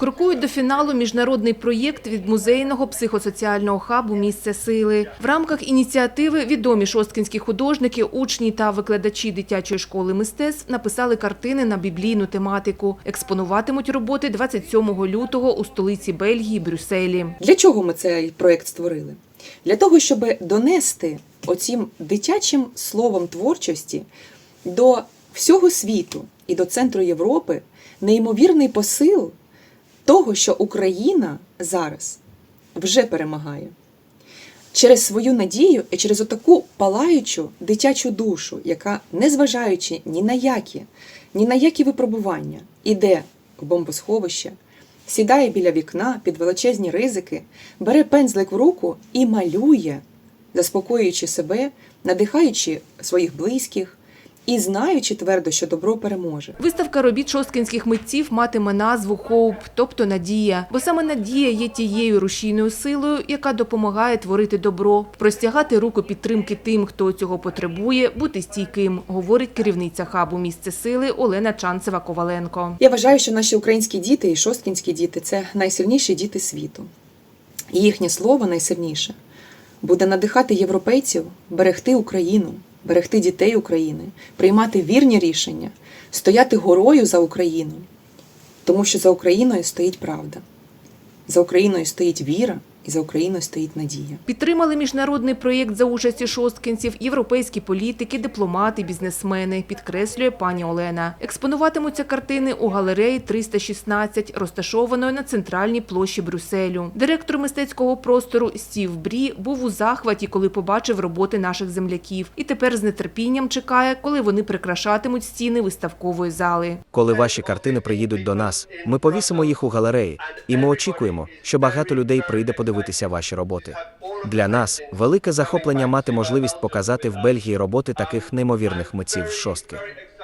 Крокують до фіналу міжнародний проєкт від музейного психосоціального хабу Місце сили. В рамках ініціативи відомі шосткінські художники, учні та викладачі дитячої школи мистецтв написали картини на біблійну тематику. Експонуватимуть роботи 27 лютого у столиці Бельгії Брюсселі. Для чого ми цей проєкт створили? Для того, щоб донести оцім дитячим словом творчості до всього світу і до центру Європи неймовірний посил того, що Україна зараз вже перемагає. Через свою надію і через отаку палаючу дитячу душу, яка, незважаючи ні на які, ні на які випробування, іде в бомбосховище, сідає біля вікна під величезні ризики, бере пензлик в руку і малює, заспокоюючи себе, надихаючи своїх близьких і знаючи твердо, що добро переможе. Виставка робіт шосткінських митців матиме назву «Хоуп», тобто «Надія». Бо саме надія є тією рушійною силою, яка допомагає творити добро, простягати руку підтримки тим, хто цього потребує, бути стійким, говорить керівниця хабу «Місце сили» Олена Чанцева-Коваленко. Я вважаю, що наші українські діти і шосткінські діти це найсильніші діти світу. І їхнє слово найсильніше буде надихати європейців берегти Україну, берегти дітей України, приймати вірні рішення, стояти горою за Україну, тому що за Україною стоїть правда, за Україною стоїть віра і за Україною стоїть надія. Підтримали міжнародний проєкт за участі шосткінців, європейські політики, дипломати, бізнесмени, підкреслює пані Олена. Експонуватимуться картини у галереї 316, розташованої на центральній площі Брюсселю. Директор мистецького простору Стів Брі був у захваті, коли побачив роботи наших земляків, і тепер з нетерпінням чекає, коли вони прикрашатимуть стіни виставкової зали. Коли ваші картини приїдуть до нас, ми повісимо їх у галереї, і ми очікуємо, що багато людей прийде подивитися ваші роботи. Для нас велике захоплення мати можливість показати в Бельгії роботи таких неймовірних митців шостки.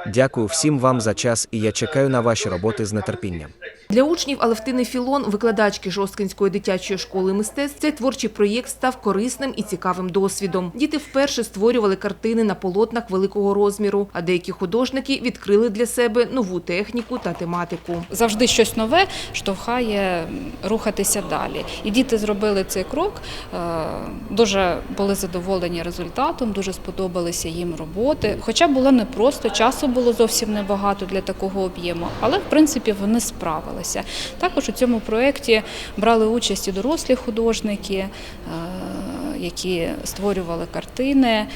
Дякую всім вам за час, і я чекаю на ваші роботи з нетерпінням. Для учнів Алевтини Філон, викладачки Жосткинської дитячої школи мистецтв, цей творчий проєкт став корисним і цікавим досвідом. Діти вперше створювали картини на полотнах великого розміру, а деякі художники відкрили для себе нову техніку та тематику. завжди щось нове штовхає рухатися далі. І діти зробили цей крок, е, дуже були задоволені результатом, дуже сподобалися їм роботи. Хоча було непросто, часу було зовсім небагато для такого об'єму, але в принципі вони справилися. Також у цьому проєкті брали участь і дорослі художники. Які створювали картини, е,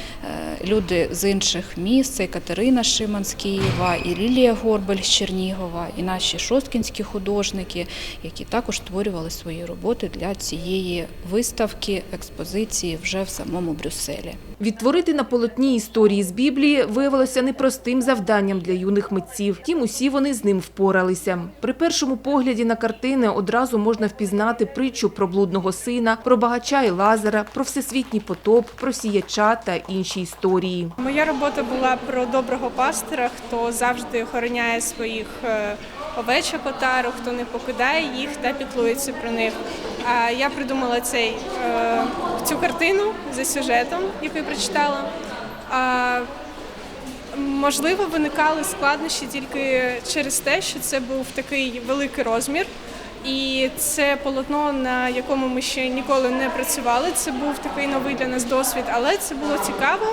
люди з інших міст, це Катерина Шиман з Києва, і Лілія Горбель з Чернігова, і наші шосткінські художники, які також створювали свої роботи для цієї виставки, експозиції вже в самому Брюсселі. Відтворити на полотні історії з Біблії виявилося непростим завданням для юних митців. Втім, усі вони з ним впоралися. При першому погляді на картини одразу можна впізнати притчу про блудного сина, про багача і Лазара, про всесвітній потоп, про сіяча та інші історії. Моя робота була про доброго пастора, хто завжди охороняє своїх е, овечок отару, хто не покидає їх та піклується про них. А я придумала цей, е, цю картину за сюжетом, яку я прочитала. А, Можливо, виникали складнощі тільки через те, що це був такий великий розмір. І це полотно, на якому ми ще ніколи не працювали. Це був такий новий для нас досвід, але це було цікаво.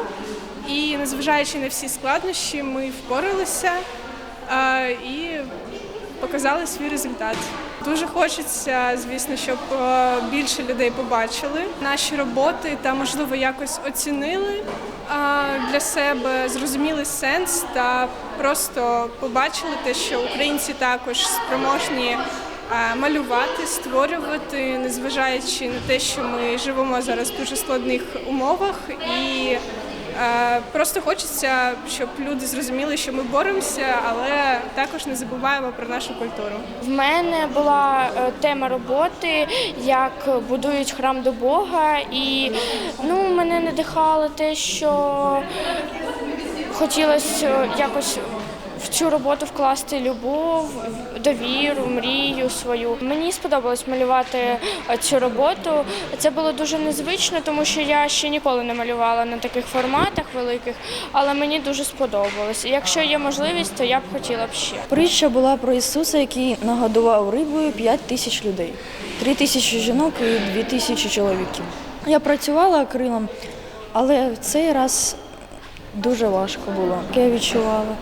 І незважаючи на всі складнощі, ми впоралися і показали свій результат. Дуже хочеться, звісно, щоб е, більше людей побачили наші роботи та, можливо, якось оцінили для себе, зрозуміли сенс та просто побачили те, що українці також спроможні малювати, створювати, незважаючи на те, що ми живемо зараз в дуже складних умовах і. Е, Просто хочеться, щоб люди зрозуміли, що ми боремося, але також не забуваємо про нашу культуру. В мене була е, тема роботи, як будують храм до Бога, і ну, мене надихало те, що хотілося якось в цю роботу вкласти любов, довіру, мрію свою. Мені сподобалось малювати е, цю роботу. Це було дуже незвично, тому що я ще ніколи не малювала на таких форматах великих, але мені дуже сподобалось. Якщо є можливість, то я б хотіла б ще. Притча була про Ісуса, який нагодував рибою 5 тисяч людей, 3 тисячі жінок і 2 тисячі чоловіків. Я працювала акрилом, але в цей раз дуже важко було. Я відчувала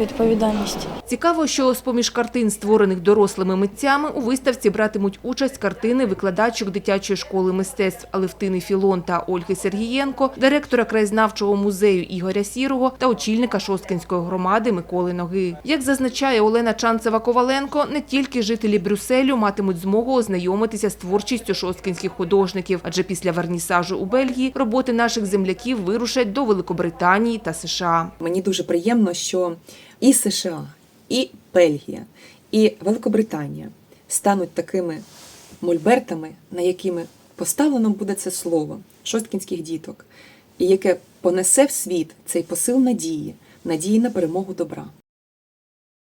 відповідальність. Цікаво, що з-поміж картин, створених дорослими митцями, у виставці братимуть участь картини викладачок дитячої школи мистецтв Алевтини Філон та Ольги Сергієнко, директора краєзнавчого музею Ігоря Сірого та очільника Шосткинської громади Миколи Ноги. Як зазначає Олена Чанцева-Коваленко, не тільки жителі Брюсселю матимуть змогу ознайомитися з творчістю шосткинських художників, адже після вернісажу у Бельгії роботи наших земляків вирушать до Великобританії та США. Мені дуже приємно, що і США, і Бельгія, і Великобританія стануть такими мольбертами, на якими поставлено буде це слово шосткінських діток, і яке понесе в світ цей посил надії, надії на перемогу добра.